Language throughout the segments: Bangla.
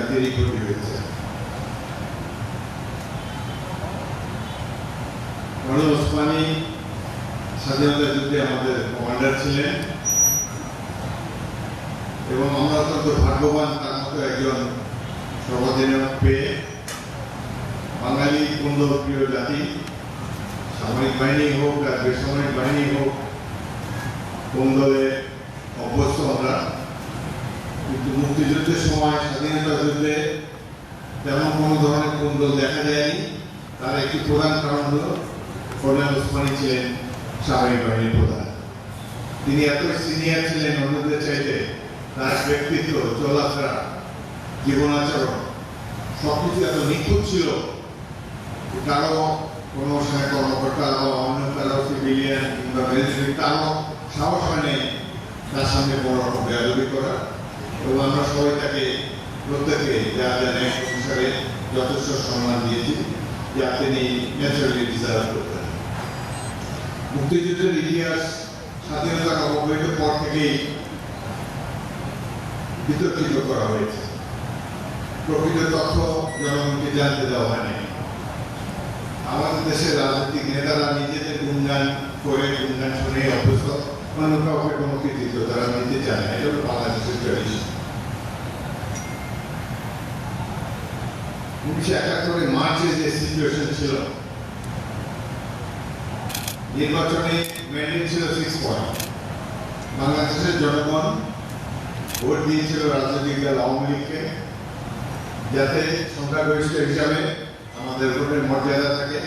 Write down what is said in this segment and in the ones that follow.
জাতিরই ক্ষতি হয়েছে। কর্নেল ওসমানী স্বাধীনতা যুদ্ধে আমাদের কমান্ডার ছিলেন এবং আমরা অত্যন্ত ভাগ্যবান তার মতো একজন সর্বাধিনায়ক পেয়ে বাঙালি প্রিয় জাতি, সামরিক বাহিনী হোক আর বেসামরিক বাহিনী হোক কুন্দলে অভ্যস্ত আমরা কিন্তু মুক্তিযুদ্ধের সময় স্বাধীনতা যুদ্ধে তেমন কোনো ধরনের কুন্দল দেখা যায়নি। তার একটি প্রধান কারণ হল কর্নেল ওসমানী ছিলেন সামরিক বাহিনীর প্রধান। তিনি এত সিনিয়র ছিলেন, অন্যদের চাইতে তার ব্যক্তিত্ব, চলাফেরা, জীবনাচরণ সবকিছু এত নিখুঁত ছিল। কারও কোনো সেনা কর্মকর্তা বা অন্য কারও সিভিলিয়ান কিংবা মিলিটারি কারও সাহস হয় তার সামনে বড় রকম বেয়াদবি করা এবং আমরা সবাই তাকে প্রত্যেকে যা যা ন্যায় অনুসারে যথেষ্ট সম্মান দিয়েছি, যা তিনি ন্যাচারালি ডিজার্ভ করতেন। মুক্তিযুদ্ধের ইতিহাস স্বাধীনতার অবহিত পর থেকেই বিতর্কিত করা হয়েছে। প্রকৃত তথ্য জনগণকে জানতে দেওয়া হয়নি। আমাদের দেশের রাজনৈতিক নেতারা নিজেদের গুণগান করে গুণগান শুনে অভ্যস্ত। অন্য কাউকে কোনো কৃতিত্ব তারা নিতে চায় না এটা হলো বাংলাদেশের ট্র্যাডিশন উনিশশো একাত্তরে মার্চে যে সিচুয়েশন ছিল নির্বাচনে ম্যান্ডেট ছিল সিক্স পয়েন্ট বাংলাদেশের জনগণ ভোট দিয়েছিল রাজনৈতিক দল আওয়ামী লীগকে যাতে সংখ্যাগরিষ্ঠ হিসাবে আমাদের ভোটের মর্যাদা থাকে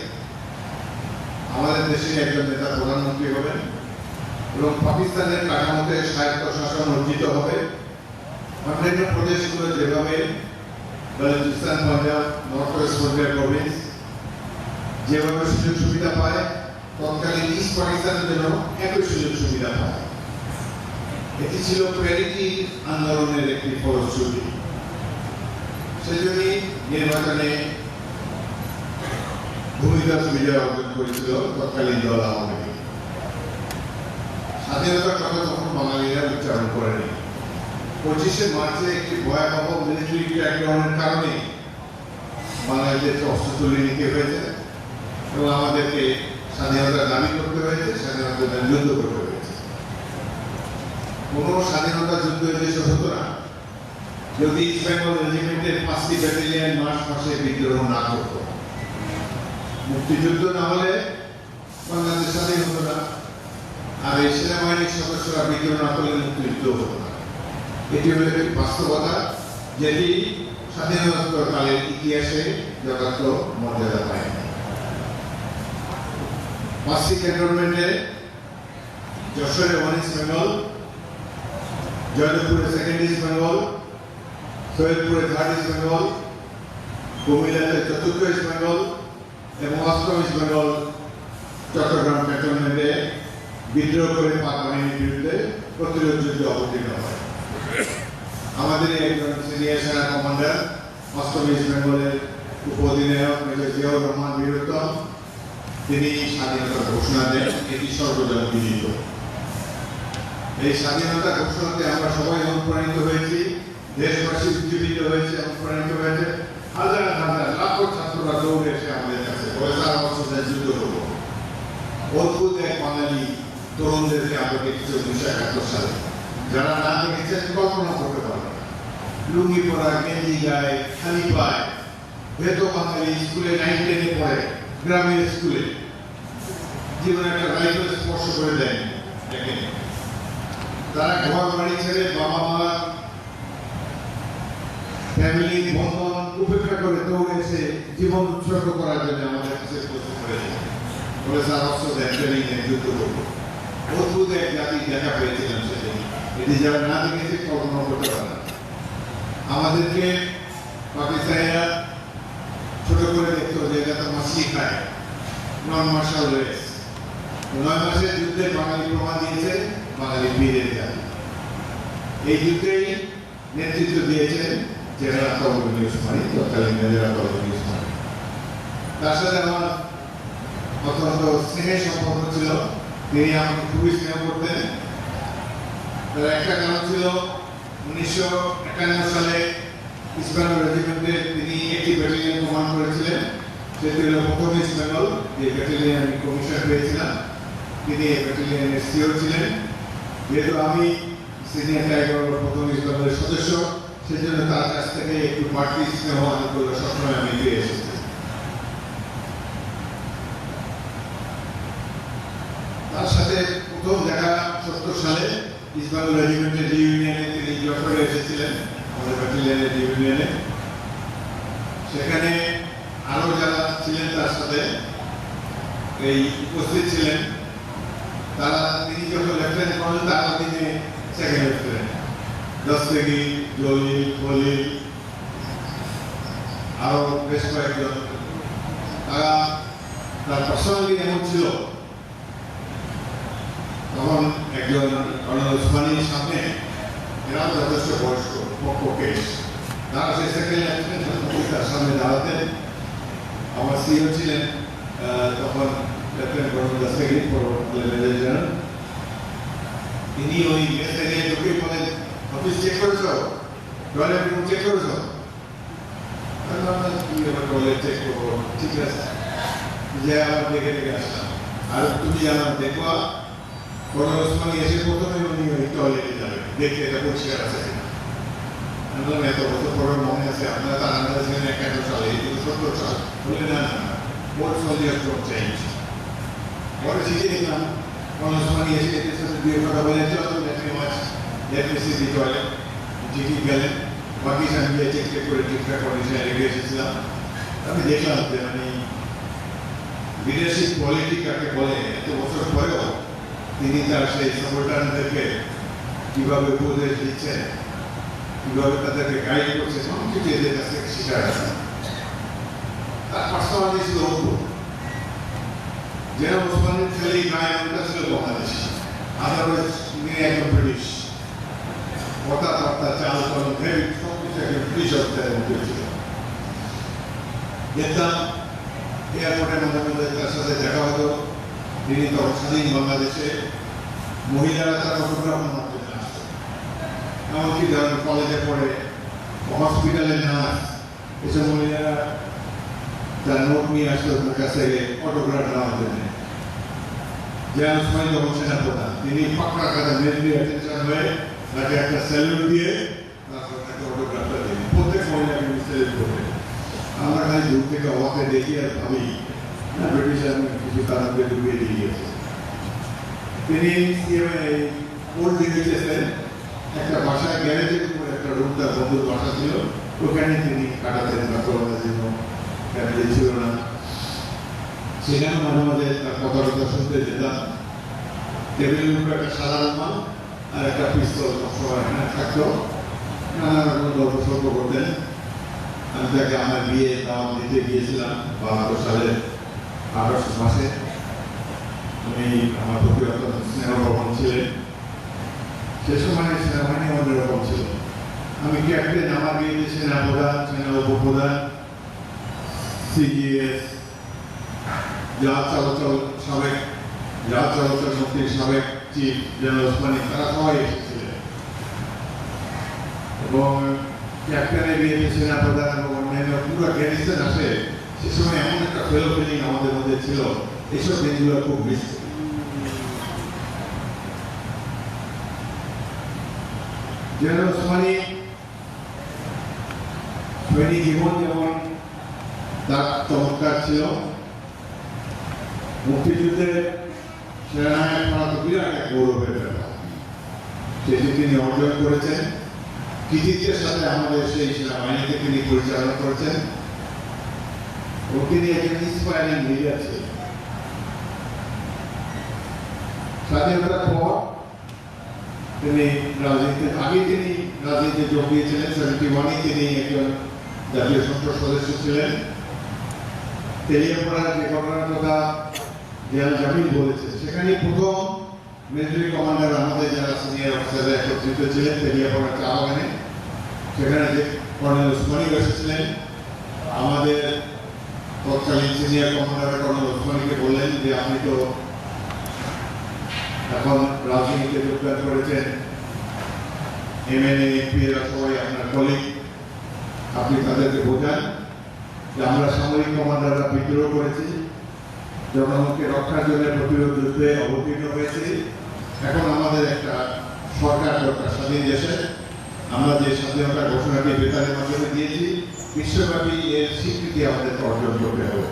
আমাদের দেশের একজন নেতা প্রধানমন্ত্রী হবেন এবং পাকিস্তানের কাঠামোতে স্বায়ত্ত শাসন অর্জিত হবে। অন্যান্য প্রদেশগুলো যেভাবে Balochistan Punjab north west Punjab province যেভাবে সুযোগ সুবিধা পায়, তৎকালীন ইস্ট পাকিস্তানের জন্য একই সুযোগ সুবিধা পায়। এটি ছিল প্যারিটি আন্দোলনের একটি ফলশ্রুতি। সেজন্যই নির্বাচনে ভূমিদাস বিজয় অর্জন করেছিল তৎকালীন দল আওয়ামী স্বাধীনতার কথা তখন বাঙালিরা উচ্চারণ করেনি, পঁচিশে মার্চে একটি ভয়াবহ মিলিটারি ক্র্যাকডাউনের কারণে বাঙালিদেরকে অস্ত্র তুলে নিতে হয়েছে এবং আমাদেরকে স্বাধীনতা দাবি করতে হয়েছে, স্বাধীনতা যুদ্ধ করতে হয়েছে। কোনো স্বাধীনতা যুদ্ধ দেশে হতো না। যদি ইস্ট বেঙ্গল রেজিমেন্টের পাঁচটি ব্যাটালিয়ন মাস মাসে বিদ্রোহ না করতো। মুক্তিযুদ্ধ না হলে বাংলাদেশ স্বাধীন হতো না। আর এই সেনাবাহিনীর সদস্যরা বিদ্রোহ না করলে মুক্তিযুদ্ধ এটি হলো একটি বাস্তবতা যেটি স্বাধীনতাকালের ইতিহাসে যথার্থ মর্যাদা পায় পাঁচটি ক্যান্টনমেন্টে যশোরে ওয়ান ইস্ট বেঙ্গল জয়দেবপুরে সেকেন্ড ইস্ট বেঙ্গল সৈয়দপুরে থার্ড ইস্ট বেঙ্গল, কুমিল্লাতে চতুর্থ ইস্ট বেঙ্গল এবং অষ্টম ইস্ট বেঙ্গল চট্টগ্রাম ক্যান্টনমেন্টে বিদ্রোহ করে পাক বাহিনীর বিরুদ্ধে প্রতিরোধ যুদ্ধে অবতীর্ণ হয়। আমাদের একজন সিনিয়র সেনা কমান্ডার অষ্টম ইস্ট বেঙ্গলের উপঅধিনায়ক মেজর জিয়াউর রহমান বীরুত্তম, তিনি স্বাধীনতার ঘোষণা দেন, এটি সর্বজন বিদিত এই স্বাধীনতা ঘোষণাতে আমরা সবাই অনুপ্রাণিত হয়েছি, দেশবাসী উজ্জীবিত হয়েছে, অনুপ্রাণিত হয়েছে। হাজার হাজার লাখো ছাত্ররা দৌড়ে এসে আমাদের কাছে চার বছর যুদ্ধ করব। অদ্ভুত এক বাঙালি তরুণদেরকে আমরা উনিশশো একাত্তর সালে। যারা না দেখেছেন কল্পনা করতে পারবে লুঙ্গি পরা, গেঞ্জি গায়ে খালি পায় ভেত বাঙালি স্কুলে, নাইন টেনে পড়ে, গ্রামের স্কুলে। জীবনে একটা রাইফেল স্পর্শ করে দেয় তারা ঘর, বাড়ি ছেড়ে বাবা মা ফ্যামিলি বন্ধন উপেক্ষা করে দৌড়ে এসে জীবন উৎসর্গ করার জন্য আমাদের কাছে প্রস্তুত হয়েছে। বলে স্যার অস্ত্র দেন, ট্রেনিং যুদ্ধ করব অদ্ভুত এক জাতি দেখা পেয়েছিলাম সেদিন এটি যারা না দেখেছে কল্পনা করতে পারে আমাদেরকে পাকিস্তানিরা ছোট করে দেখতো যে এটা তো মাসলি খায় নন মার্শাল রেস নয় মাসের যুদ্ধে বাঙালি প্রমাণ দিয়েছে বাঙালি বীরের জাতি এই যুদ্ধেই নেতৃত্ব দিয়েছেন জেনারেল আতাউল ওসমানী তৎকালীন মেজর আতাউল ওসমানী তার সাথে আমার অত্যন্ত স্নেহের সম্পর্ক ছিল তিনি আমাকে খুবই স্নেহ করতেন। তার একটা ছিল উনিশশো একান্ন সালে ইস্ট বেঙ্গল রেজিমেন্টে তিনি একটি কমান্ড করেছিলেন। সেটি হল প্রথম যে আমি কমিশন পেয়েছিলাম। তিনি ব্যাটালিয়নের সিও ছিলেন। যেহেতু আমি সিনিয়র টাইগার প্রথম সদস্য, সেজন্য তার কাছ থেকে একটু বাড়তি স্নেহ আনুকূল্য সবসময় আমি পেয়ে এসেছি। তিনি ইউনিয়নে, সেখানে আরও যারা ছিলেন তার সাথে এই উপস্থিত ছিলেন, তারা তিনি যখন লেফটেন্যান্ট কর্নেল তার অধীনে সেকেন্ড লেফটেন্যান্ট। দস্তগি জলিল আরও বেশ কয়েকজন। তারা, তার পার্সোনালি এমন ছিল? তখন একজন কর্নেল ওসমানীর সামনে এরাও যথেষ্ট বয়স্ক পক্ষ কেস তারা সেই সেকেন্ড তার সামনে দাঁড়াতেন, আমার সিও ছিলেন তখন আর তুমি আমার দেখবা কর্নেল ওসমানী এসে প্রথমে উনি ওই টয়লেটে যাবেন দেখতে এটা পরিষ্কার আছে আমি বললাম, এত বছর পরে মনে আছে, আপনারা তার আন্দাজ ছিলেন একান্ন সালে এই তো সত্তর সাল বললেন না না মোট সলিয়ার ফ্রম চেঞ্জ পরে শিখে দেখলাম কর্নেল ওসমানী এসে এদের সাথে দুই কথা বলে চলো লেট্রি মাছ লেট্রি সিটি টয়লেট চিঠি গেলেন আমি গিয়ে চেক চেক করে ঠিকঠাক কন্ডিশনে রেখে এসেছিলাম। আমি দেখলাম যে মানে বিদেশি কোয়ালিটি কাকে বলে, এত বছর পরেও তিনি তার সেই সাপোর্টারদেরকে কীভাবে উপদেশ দিচ্ছেন, কীভাবে তাদেরকে গাইড করছে কিছু এদের কাছ শিকার আছে তার পার্সোনালি ছিল অদ্ভুত যেন ওসমানের ছেলে গায়ে ছিল বাংলাদেশ। আদারওয়াইজ তিনি একজন ব্রিটিশ। কথাবার্তা চাল ভেবে সব কিছু একজন ব্রিটিশ মধ্যে ছিল। এয়ারপোর্টের তার সাথে দেখা হতো তিনি স্বাধীন বাংলাদেশে মহিলারা তার অটোগ্রাফ নেওয়ার জন্য এমনকি ধরেন কলেজে পড়ে হসপিটালে নার্স, এসব মহিলারা তার নোট নিয়ে আসতো তার কাছ থেকে অটোগ্রাফ নেওয়ার জন্য যেন সময় যখন সেনাপ্রধান তিনি পাকড়া কাজে মেনলি অ্যাটেনশন হয়ে তাকে একটা স্যালুট দিয়ে তারপর তাকে অটোগ্রাফটা দিন প্রত্যেক মহিলাকে আমরা খালি দূর থেকে অবাকে দেখি আর ভাবি না ব্রিটিশ আর্মি কিছু ডুবিয়ে দিয়ে গিয়েছে তিনি ওল্ড ডিভিজেসের একটা বাসায় গ্যারেজের উপর একটা রুম তার বন্ধুর বাসা ছিল ওখানে তিনি কাটাতেন বা করোনার জন্য ফ্যামিলি ছিল না সেখানে মাঝে মাঝে তার কথাবার্তা শুনতে যেতাম টেবিলের উপর একটা সাদা রুমাল আর একটা পিস্তল সবসময় এখানে থাকতো নানা রকম গল্প সল্প করতেন আমি তাকে আমার বিয়ে দাওয়াত দিতে গিয়েছিলাম বাহাত্তর সালের আগস্ট মাসে উনি আমার প্রতি অত্যন্ত স্নেহপ্রবণ ছিলেন সে সময় সেনাবাহিনী অন্যরকম ছিল? আমি ক্যাপ্টেন আমার বিয়েতে সেনা প্রধান, সেনা উপপ্রধান সিজিএস জাহাজ চলাচল সাবেক জাহাজ চলাচল মন্ত্রীর সাবেক চিফ জেনারেল ওসমানী, তারা সবাই এসেছিলেন। এবং ক্যাপ্টেনের বিয়েতে সেনা প্রধান এবং অন্যান্য, পুরো গ্যারিসন আসে সে সময় এমন একটা ফেলো আমাদের মধ্যে ছিল এইসব দিনগুলো খুব মিস। জেনারেল ওসমানী জীবন যেমন তার চমৎকার ছিল মুক্তিযুদ্ধের সেনানায়ক হওয়া বিরাট এক গৌরবের সেটি তিনি অর্জন করেছেন কৃতিত্বের সাথে আমাদের সেই সেনাবাহিনীকে তিনি পরিচালনা করেছেন ইন্সপায়ারিং লিডার ছিলেন স্বাধীনতার পর তিনি রাজনীতি আগে তিনি রাজনীতিতে যোগ দিয়েছিলেন সেভেন্টি ওয়ানে তিনি একজন জাতীয় সংসদ সদস্য ছিলেন। তেলিয়াপাড়ার যে ঘটনার কথা জিয়াল জামিল বলেছে, সেখানে প্রথম মিলিটারি কমান্ডার আমাদের যারা সিনিয়র অফিসাররা একত্রিত ছিলেন তেলিয়াপাড়ার চা বাগানে, সেখানে যে কর্নেল ওসমানী এসেছিলেন আমাদের তৎকালীন সিনিয়র কমান্ডার কর্নেল ওসমানীকে বললেন যে, আপনি তো এখন রাজনীতিতে যোগদান করেছেন। এমএনএ এমপি এরা সবাই আপনার কলিগ আপনি তাদেরকে বোঝান যে, আমরা সামরিক কমান্ডাররা বিদ্রোহ করেছি, জনগণকে রক্ষার জন্য প্রতিরোধ যুদ্ধে অবতীর্ণ হয়েছি। এখন আমাদের একটা সরকার দরকার, স্বাধীন দেশে আমরা যে স্বাধীনতা ঘোষণাটি বেতারের মাধ্যমে দিয়েছি, বিশ্বব্যাপী এর স্বীকৃতি আমাদের অর্জন করতে হবে।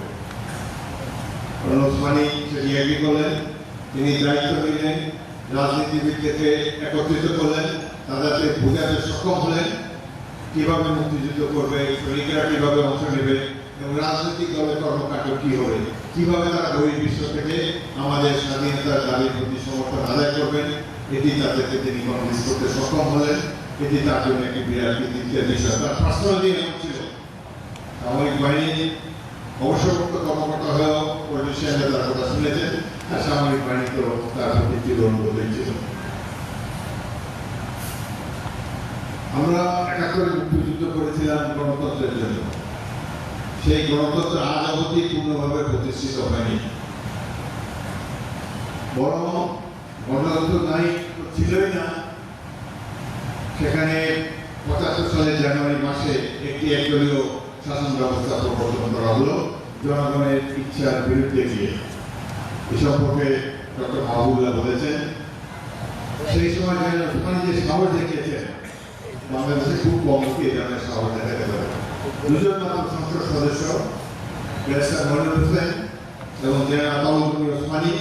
ওসমানী সেটি করলেন, তিনি দায়িত্ব নিলেন রাজনীতিবিদদেরকে একত্রিত করলেন তাদেরকে বোঝাতে সক্ষম হলেন, কীভাবে মুক্তিযুদ্ধ করবে, সৈনিকরা কীভাবে অংশ নেবে, এবং রাজনৈতিক দলের কর্মকাণ্ড কি হবে, কীভাবে তারা গরিব বিশ্ব থেকে আমাদের স্বাধীনতার দাবির প্রতি সমর্থন আদায় করবেন, এটি তাদেরকে তিনি কনভিন্স করতে সক্ষম হলেন। এটি তার জন্য একটি বিরাট বিষয় তার পার্সোনালি এমন ছিল। সামরিক বাহিনী অবসরপ্রাপ্ত কর্মকর্তা হয়েও পলিটিশিয়ানরা তার কথা শুনেছেন, আর সামরিক বাহিনী তো তার প্রতি চির অনুভূতি ছিল আমরা একাত্তরে মুক্তিযুদ্ধ করেছিলাম গণতন্ত্রের জন্য। সেই গণতন্ত্র আজ অবধি পূর্ণভাবে প্রতিষ্ঠিত হয়নি। বরং গণতন্ত্র নাই ছিলই না। সেখানে পঁচাত্তর সালের জানুয়ারি মাসে একটি একদলীয় শাসন ব্যবস্থা প্রবর্তন করা হলো। জনগণের ইচ্ছার বিরুদ্ধে গিয়ে। এ সম্পর্কে ডক্টর মাহবুল্লাহ বলেছেন। সেই সময় ওখানে যে সাহস দেখিয়েছেন, বাংলাদেশে খুব কম লোকই এই ধরনের সাহস দেখাতে পারে। দুজন মাত্র সংসদ সদস্য, ব্যারিস্টার মনির হোসেন এবং জেনারেল আতাউল ওসমানী।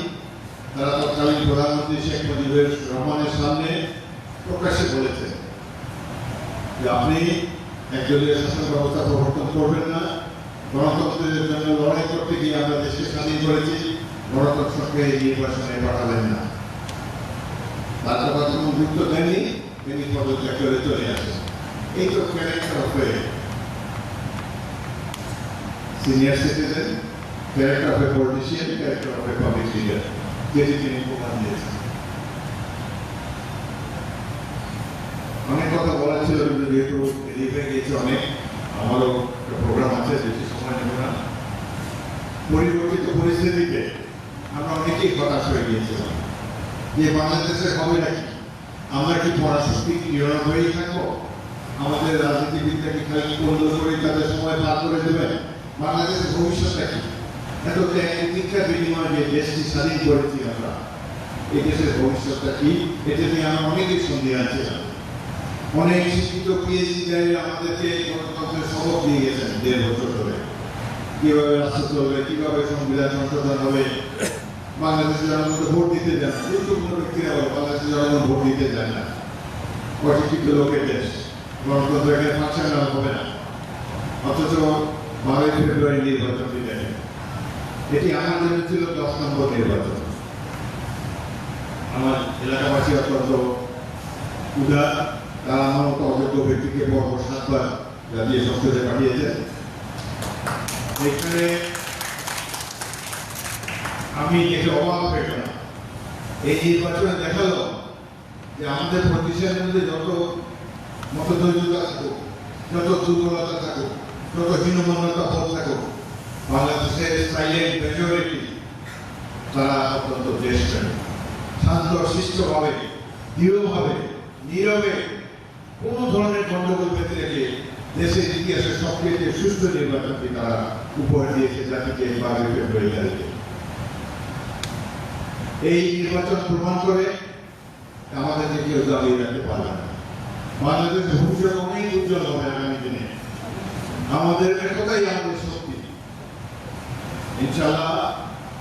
তারা তৎকালীন প্রধানমন্ত্রী শেখ মুজিবুর রহমানের সামনে প্রকাশ্যে বলেছেন আপনি একদলীয় শাসন ব্যবস্থা প্রবর্তন করবেন না, গণতন্ত্রের জন্য লড়াই করতে গিয়ে আমরা দেশকে স্বাধীন করেছি গণতন্ত্রকে নির্বাচনে পাঠাবেন না। তার কথা কোনো গুরুত্ব দেননি তিনি পদত্যাগ করে চলে আসেন। এই তো character of senior citizen character of a politician character of a public leader যেটি তিনি প্রমাণ দিয়েছেন অনেক কথা বলার ছিল, কিন্তু যেহেতু এদিকে গিয়েছে অনেক আমারও প্রোগ্রাম আছে, বেশি সময় নেব না। পরিবর্তিত পরিস্থিতিতে আমরা অনেকেই হতাশ হয়ে গিয়েছিলাম। যে বাংলাদেশের হবে নাকি? আমরা কি পড়াশক্তি নিরানব হয়েই থাকব? আমাদের রাজনীতিবিদরা কি খালি বন্ধ করে তাদের সময় পার করে দেবেন? বাংলাদেশের ভবিষ্যৎটা কি? এত দীক্ষার বিনিময়ে যে দেশটি স্বাধীন করেছি আমরা, এই দেশের ভবিষ্যৎটা কি? এটা নিয়ে আমরা অনেকেই সন্দেহ আছিলাম অনেক শিক্ষিত পিএইচডি আমাদেরকে গণতন্ত্রের সবক দিয়ে গেছেন দেড় বছর ধরে। কীভাবে রাষ্ট্র চলবে, কীভাবে সংবিধান সংশোধন হবে, বাংলাদেশের জনগণ ভোট দিতে যান না। গুরুত্বপূর্ণ ব্যক্তিরা বলে বাংলাদেশের জনগণ ভোট দিতে যায় না। অশিক্ষিত লোকের দেশ, গণতন্ত্র এখানে ফাংশনাল হবে না। অথচ বারোই ফেব্রুয়ারি নির্বাচন দিতে এটি আমার জন্য ছিল দশ নম্বর নির্বাচন। আমার এলাকাবাসী অত্যন্ত উদার আমার মতো অযোগ্য ব্যক্তিকে পরপর সাতবার জাতীয় সংসদে পাঠিয়েছেন এখানে আমি দেখে অবাক হয়ে এই নির্বাচনে দেখাল যে আমাদের পলিটিশিয়ানের মধ্যে যত মতদৈর্যতা থাকুক, যত দুর্বলতা থাকুক, যত হীনমন্যতা বোধ থাকুক, বাংলাদেশের সাইলেন্ট মেজরিটি তারা অত্যন্ত দেশপ্রেমী শান্ত শিষ্টভাবে দৃঢ়ভাবে, নীরবে কোনো ধরনের গণ্ডগোল বেঁধে রেখে দেশের ইতিহাসে সবচেয়ে সুস্থ নির্বাচনটি তারা উপহার দিয়েছে জাতিকে বারোই ফেব্রুয়ারি তারিখে। এই নির্বাচন প্রমাণ করে আমাদেরকে কেউ দাবিয়ে রাখতে পারবে না। বাংলাদেশের ভবিষ্যৎ অনেক উজ্জ্বল হবে আগামী দিনে। আমাদের একতাই আমাদের শক্তি। ইনশাল্লাহ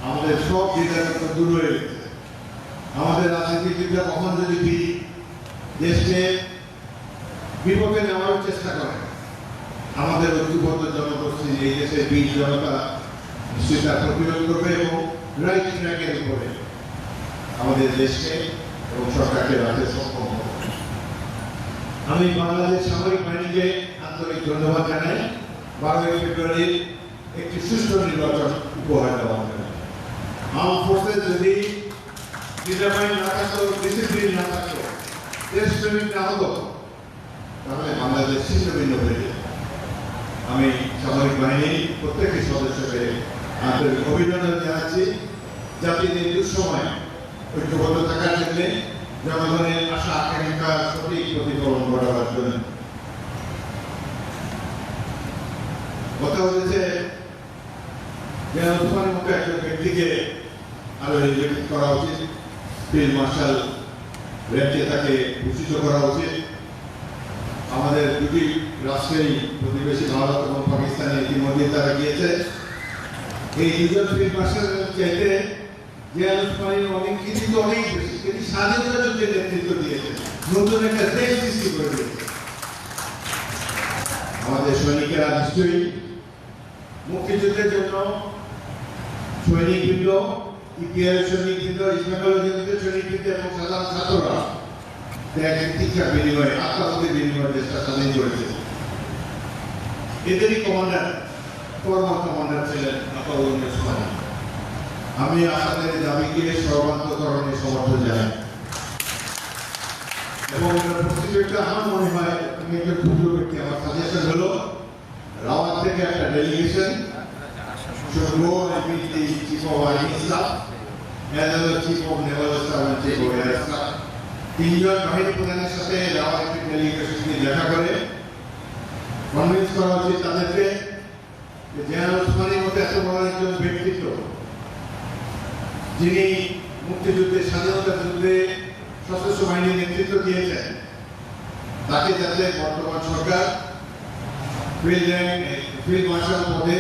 আমাদের সব দ্বিধাগত দূর হয়ে গেছে। আমাদের রাজনীতিবিদরা কখন যদি দেশকে বিপদে নেওয়ার চেষ্টা করে। আমাদের ঐক্যবদ্ধ জনগোষ্ঠী, এই দেশের বীর জনতা নিশ্চয়ই তার প্রতিরোধ করবে এবং রাইট ট্র্যাকের উপরে আমাদের দেশকে এবং সরকারকে রাখতে সক্ষম হবে। আমি বাংলাদেশ সামরিক বাহিনীকে আন্তরিক ধন্যবাদ জানাই। বারোই ফেব্রুয়ারির একটি সুষ্ঠু নির্বাচন উপহার জন্য আর্ম ফোর্সেস যদি ডিটারমাইন না থাকতো ডিসিপ্লিন না থাকতো, দেশপ্রেমিক না হতো তাহলে বাংলাদেশ ছিন্ন ভিন্ন হয়ে যেত আমি সামরিক বাহিনীর প্রত্যেকটি সদস্যকে আন্তরিক অভিনন্দন জানাচ্ছি। জাতির এই দুঃসময় ঐক্যবদ্ধ থাকার জন্য জনগণের আশা, আকাঙ্ক্ষা সঠিক প্রতিফলন ঘটাবার জন্য। কথা যে ওসমানের মতো একজন ব্যক্তিকে আরও রিলেটেড করা উচিত। ফিল্ড মার্শাল রেঞ্জে তাকে ভূষিত করা উচিত। আমাদের দুটি রাষ্ট্রেই প্রতিবেশী ভারত এবং পাকিস্তানে ইতিমধ্যে তারা গিয়েছে। এই দুজন ফিল্ড মার্শাল চাইতে যে আলোচনায় অনেক কিছু তো অনেক বেশি। তিনি স্বাধীনতা যুদ্ধের নেতৃত্ব দিয়েছেন। নতুন একটা দেশ সৃষ্টি করে দিয়েছে আমাদের সৈনিকেরা নিশ্চয়ই মুক্তিযুদ্ধের জন্য সৈনিকবৃন্দ ইপিআর সৈনিকবৃন্দ ইসমাইল সৈনিকবৃন্দ এবং সাধারণ ছাত্ররা ত্যাগ শিক্ষার বিনিময়ে আত্মাহুতির বিনিময়ে দেশটা স্বাধীন করেছে এদেরই কমান্ডার ফরমাল কমান্ডার ছিলেন আপাউল ওসমানী আমি আপনাদের দাবিকে সর্বান্তকরণে সমর্থন জানাই। এবং প্রসিডিউরটা আমার মনে হয় আমি একটা ক্ষুদ্র ব্যক্তি। আমার সাজেশন হলো, রাওয়াত থেকে একটা delegation should go and meet the chief of army staff as well as. তিনজন বাহিনী প্রধানের সাথে রাওয়াত একটি ডেলিগেশনকে দেখা করে। কনভিন্স করা উচিত তাদেরকে জেনারেল ওসমানীর মতো এত বড় একজন ব্যক্তিত্ব, যিনি মুক্তিযুদ্ধে, স্বাধীনতা যুদ্ধে সশস্ত্র বাহিনীর নেতৃত্ব দিয়েছেন, তাকে যাতে বর্তমান সরকার ফিল্ড ফিল্ড মার্শাল পদে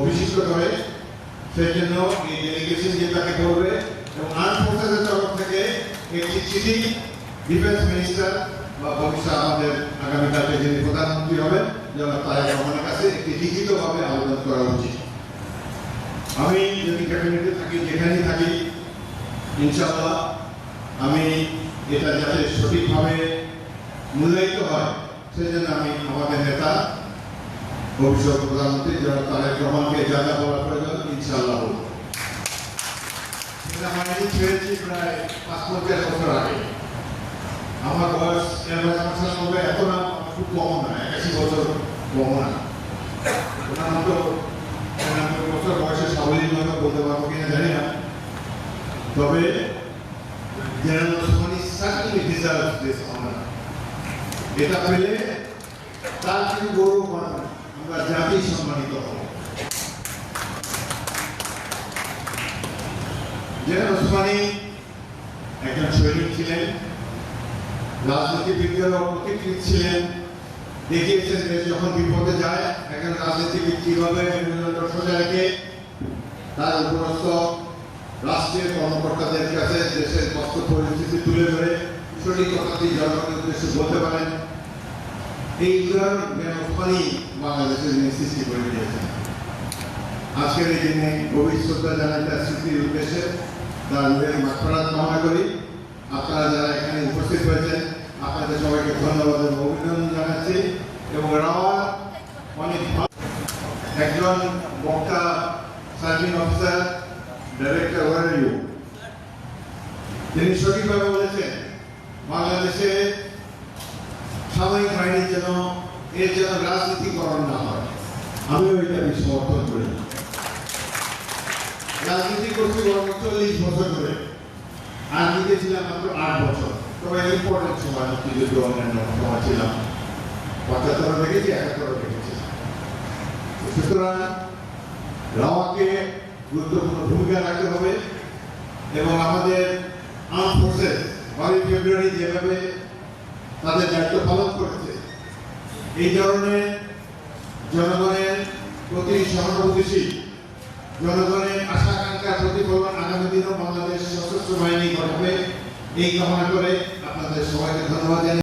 অভিষিক্ত করে, সেই জন্য এই ডেলিগেশন যে তাকে করবে এবং আর্ম ফোর্সেসের তরফ থেকে চিঠি ডিফেন্স মিনিস্টার বা ভবিষ্যৎ আমাদের আগামীকালকে যিনি প্রধানমন্ত্রী হবেন যেন তারেক রহমানের কাছে একটি লিখিতভাবে আবেদন করা উচিত। আমি যদি ক্যাবিনেটে থাকি, যেখানেই থাকি, ইনশাআল্লাহ আমি এটা যাতে সঠিকভাবে মূল্যায়িত হয় সেই জন্য আমি আমাদের নেতা, ভবিষ্যৎ প্রধানমন্ত্রী যারা তারেক রহমানকে যা যা বলার প্রয়োজন, ইনশাআল্লাহ ছেড়েছি প্রায় পাঁচ পঞ্চাশ বছর আগে আমার বয়স আমার হবে এত না, খুব কম না, একাশি বছর কম না। ওনার মতো একানব্বই বছর বয়সে সাবলীল ভাবে বলতে পারব কিনা জানি না। তবে জেনারেল ওসমানী অনার এটা পেলে তার কিছু গৌরব আমরা জাতি সম্মানিত হব। জেনারেল ওসমানী একজন সৈনিক ছিলেন রাজনীতিবিদদেরও প্রতিকৃত ছিলেন দেখিয়েছেন দেশ যখন বিপদে যায়, একজন রাজনীতিবিদ কীভাবে মেরুদণ্ড সোজা রেখে তার উপরস্থ রাষ্ট্রীয় কর্মকর্তাদের কাছে দেশের কষ্ট পরিস্থিতি তুলে ধরে সঠিক কথাটি জনগণের উদ্দেশ্যে বলতে পারেন। এই উদাহরণ জ্ঞান বাংলাদেশের সৃষ্টি করে দিয়েছেন আজকের এই দিনে গভীর শ্রদ্ধা জানাই তার স্মৃতির উদ্দেশ্যে, তার হৃদয় মাত্রাত কামনা করি। আপনারা যারা এখানে উপস্থিত হয়েছেন, আপনাদের সবাইকে ধন্যবাদ এবং অভিনন্দন জানাচ্ছি। এবং রাওয়া অনেক একজন বক্তা সার্ভিং অফিসার ডাইরেক্টর ওয়ার ইউ তিনি সঠিকভাবে বলেছেন, বাংলাদেশে সামরিক বাহিনীর যেন এর যেন রাজনীতিকরণ না হয়। আমিও এটা আমি সমর্থন করি। রাজনীতি করছি চল্লিশ বছর ধরে। আর নিজে ছিলাম মাত্র আট বছর। তবে ইম্পর্টেন্ট সময় মুক্তিযুদ্ধ অন্যান্য সময় ছিলাম। পঁচাত্তর দেখেছি একাত্তর দেখেছি। সুতরাং রাওয়াকে গুরুত্বপূর্ণ ভূমিকা রাখতে হবে এবং আমাদের আর্ম ফোর্সেস বারোই ফেব্রুয়ারি যেভাবে তাদের দায়িত্ব পালন করেছে, এই ধরনের জনগণের প্রতি সহানুভূতিশীল, জনগণের আশা আকাঙ্ক্ষার প্রতিফলন আগামী দিনেও বাংলাদেশ সশস্ত্র বাহিনী গঠনে এই কামনা করে আপনাদের সবাইকে ধন্যবাদ জানাই।